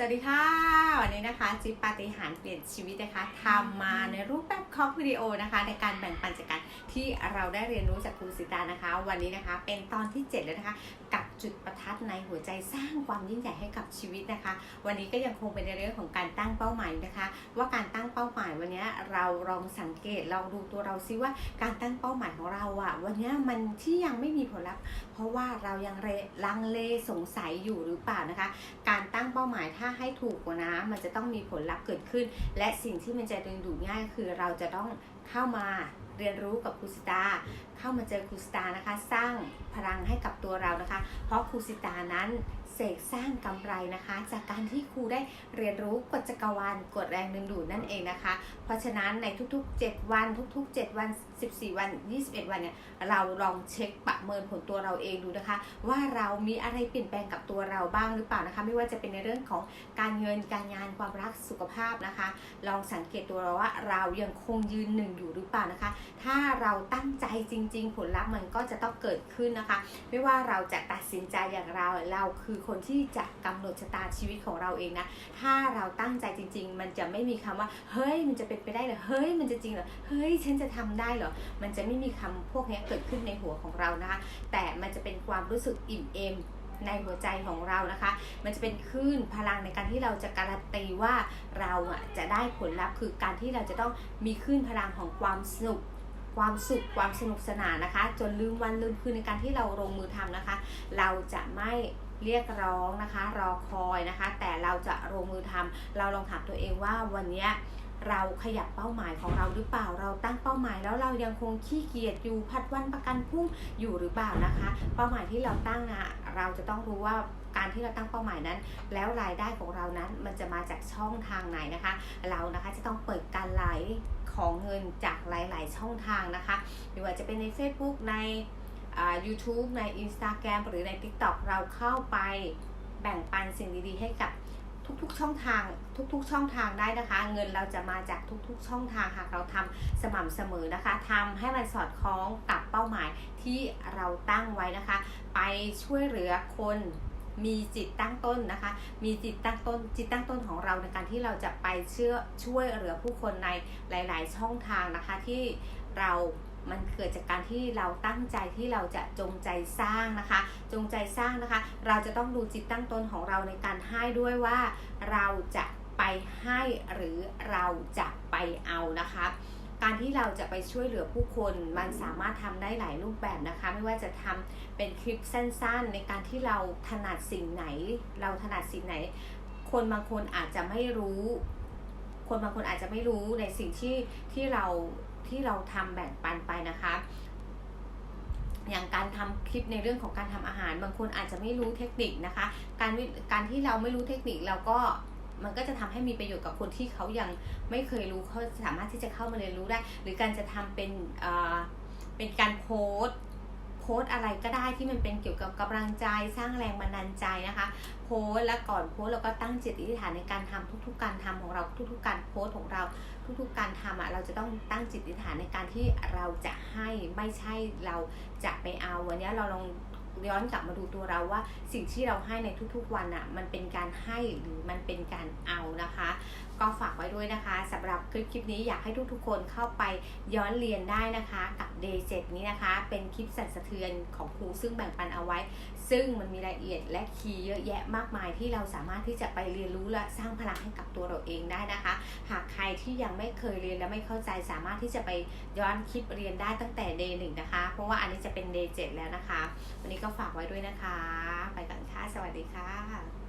สวัสดีค่ะ วันนี้นะคะจิ๊บปาฏิหาริย์เปลี่ยนชีวิตนะคะทำมาในรูปแบบคอกวิดีโอนะคะ ในการแบ่งปันจากการที่เราได้เรียนรู้จากครูสิตานะคะ วันนี้นะคะเป็นตอนที่ 7 แล้วนะคะกั จุดประทัดในหัวใจสร้างความยิ่งใหญ่ให้กับชีวิตนะคะ วันนี้ก็ยังคงเป็นในเรื่องของการตั้งเป้าหมายนะคะ ว่าการตั้งเป้าหมายวันนี้เราลองสังเกตลองดูตัวเราซิว่าการตั้งเป้าหมายของเราอะวันนี้มันที่ยังไม่มีผลลัพธ์ เพราะว่าเรายังเรลังเลสงสัยอยู่หรือเปล่านะคะ การตั้งเป้าหมายถ้าให้ถูกกว่านะมันจะต้องมีผลลัพธ์เกิดขึ้น และสิ่งที่มันจะดึงดูดง่ายคือเราจะต้องเข้ามา เรียนรู้กับครูสิตา เข้ามาเจอครูสิตานะคะ สร้างพลังให้กับตัวเรานะคะ เพราะครูสิตานั้นเสกสร้างกำไรนะคะ จากการที่ครูได้เรียนรู้กฎจักรวาลกฎแรงดึงดูดนั่นเองนะคะ เพราะฉะนั้นในทุกๆ 7 วัน ทุกๆ 7 วัน 14 วัน 21 วันเนี่ยเราลองเช็คประเมินผลตัวเราเองดูนะคะ ว่าเรามีอะไรเปลี่ยนแปลงกับตัวเราบ้างหรือเปล่านะคะ ไม่ว่าจะเป็นในเรื่องของการเงินการงานความรักสุขภาพนะคะ ลองสังเกตตัวเราว่าเรายังคงยืนหนึ่งอยู่หรือเปล่านะคะถ้าเราตั้งใจจริง ๆ ผลลัพธ์มันก็จะต้องเกิดขึ้นนะคะ ไม่ว่าเราจะตัดสินใจอย่างเราเราคือคนที่จะกำหนดชะตาชีวิตของเราเองนะ ถ้าเราตั้งใจจริง ๆ มันจะไม่มีคำว่า เฮ้ย มันจะเป็นไปได้เหรอ เฮ้ย มันจะจริงเหรอ เฮ้ย ฉันจะทำได้เหรอ มันจะไม่มีคำพวกนี้เกิดขึ้นในหัวของเรานะคะ แต่มันจะเป็นความรู้สึกอิ่มเอมในหัวใจของเรานะคะ มันจะเป็นคลื่นพลังในการที่เราจะการันตีว่าเราอะจะได้ผลลัพธ์คือการที่เราจะต้องมีคลื่นพลังของความสนุก ความสุขความสนุกสนานนะคะ จนลืมวันลืมคืนในการที่เราลงมือทำนะคะ เราจะไม่เรียกร้องนะคะ รอคอยนะคะ แต่เราจะลงมือทำเราลองถามตัวเองว่าวันนี้เราขยับเป้าหมายของเราหรือเปล่า เราตั้งเป้าหมายแล้วเรายังคงขี้เกียจอยู่พัดวันประกันพรุ่งอยู่หรือเปล่านะคะ เป้าหมายที่เราตั้งนะเราจะต้องรู้ว่า การที่เราตั้งเป้าหมายนั้น แล้วรายได้ของเรานั้นมันจะมาจากช่องทางไหนนะคะ เรานะคะจะต้องเปิดการไหลของเงินจากหลาย ๆ ช่องทางนะคะไม่ว่าจะเป็นใน Facebook ในอ่า YouTube ใน Instagram หรือใน TikTok เราเข้าไปแบ่งปันสิ่งดีๆ ให้กับทุกๆช่องทางทุกๆ ช่องทางได้นะคะ เงินเราจะมาจากทุกๆ ช่องทางหากเราทำสม่ำเสมอนะคะทำให้มันสอดคล้องกับเป้าหมายที่เราตั้งไว้นะคะ ไปช่วยเหลือคน มีจิตตั้งต้นนะคะ มีจิตตั้งต้น จิตตั้งต้นของเราในการที่เราจะไปเชื่อช่วยเหลือผู้คนในหลาย ๆ ช่องทางนะคะที่เรามันเกิดจากการที่เราตั้งใจที่เราจะจงใจสร้างนะคะ จงใจสร้างนะคะ เราจะต้องดูจิตตั้งต้นของเราในการให้ด้วยว่าเราจะไปให้หรือเราจะไปเอานะคะ การที่เราจะไปช่วยเหลือผู้คนมันสามารถทำได้หลายรูปแบบนะคะ ไม่ว่าจะทำเป็นคลิปสั้นๆ ในการที่เราถนัดสิ่งไหน เราถนัดสิ่งไหน คนบางคนอาจจะไม่รู้ คนบางคนอาจจะไม่รู้ในสิ่งที่ที่เราที่เราทำแบ่งปันไปนะคะอย่างการทำคลิปในเรื่องของการทำอาหาร บางคนอาจจะไม่รู้เทคนิคนะคะ การวิการที่เราไม่รู้เทคนิคเราก็ มันก็จะทำให้มีประโยชน์กับคนที่เขายังไม่เคยรู้เขาสามารถที่จะเข้ามาเรียนรู้ได้ หรือการจะทำเป็นเอ่อเป็นการโพสต์โพสต์อะไรก็ได้ที่มันเป็นเกี่ยวกับกำลังใจสร้างแรงบันดาลใจนะคะ โพสต์และก่อนโพสต์เราก็ตั้งจิตอธิษฐานในการทำทุก ๆ การทำของเราทุก ๆ การโพสต์ของเราทุกๆการทำอะเราจะต้องตั้งจิตอธิษฐานในการที่เราจะให้ไม่ใช่เราจะไปเอาวันนี้เราลอง ย้อนกลับมาดูตัวเราว่าสิ่งที่เราให้ในทุกๆวันอะมันเป็นการให้หรือมันเป็นการเอานะคะ ก็ฝากไว้ด้วยนะคะสำหรับคลิปคลิปนี้อยากให้ทุกๆคนเข้าไปย้อนเรียนได้นะคะกับ Day 7นี้นะคะ เป็นคลิปสั่นสะเทือนของครูซึ่งแบ่งปันเอาไว้ ซึ่งมันมีรายละเอียดและคีย์เยอะแยะมากมายที่เราสามารถที่จะไปเรียนรู้และสร้างพลังให้กับตัวเราเองได้นะคะ หากใครที่ยังไม่เคยเรียนและไม่เข้าใจสามารถที่จะไปย้อนคลิปเรียนได้ตั้งแต่ day หนึ่งนะคะ เพราะว่าอันนี้จะเป็น day 7แล้วนะคะ วันนี้ก็ฝากไว้ด้วยนะคะ ไปก่อนค่ะ สวัสดีค่ะ